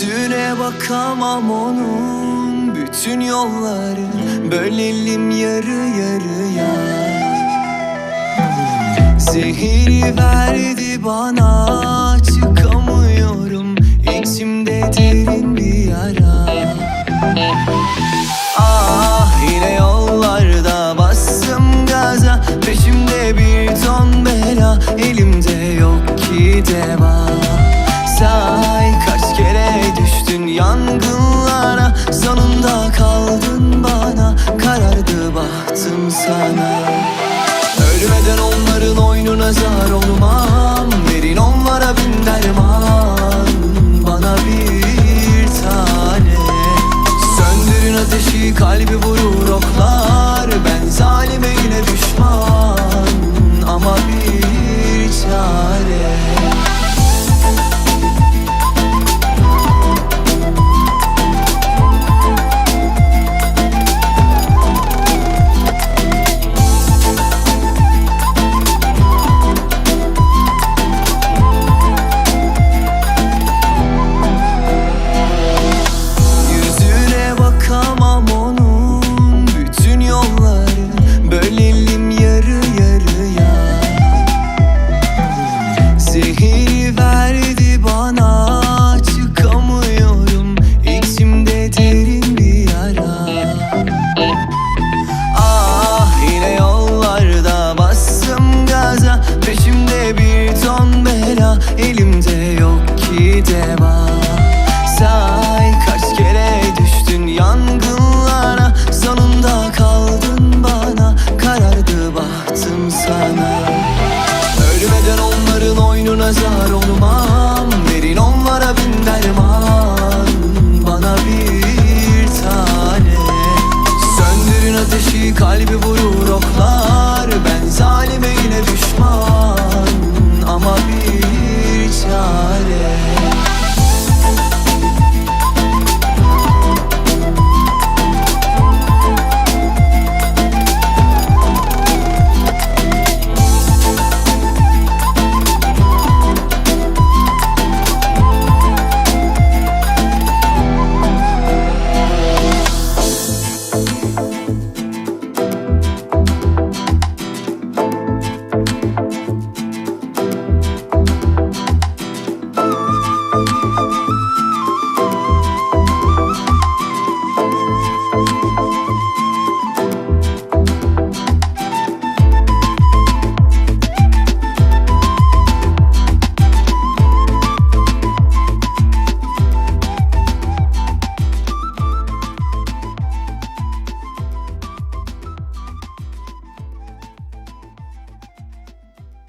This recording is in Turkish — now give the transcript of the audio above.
Yüzüne bakamam onun bütün yolları. Bölelim yarı yarıya. Zehir verdi bana çıkamıyorum. İçimde derin bir yara. Ah yine yollarda bastım gaza. Peşimde bir ton bela Elimde yok ki deva kaldın bana Karardı bahtım sana. Ölmeden onların oyununa zar olmam Verin onlara bin derman Bana bir tane. Söndürün ateşi kalbi vurur oklar Ben zalime yine düşman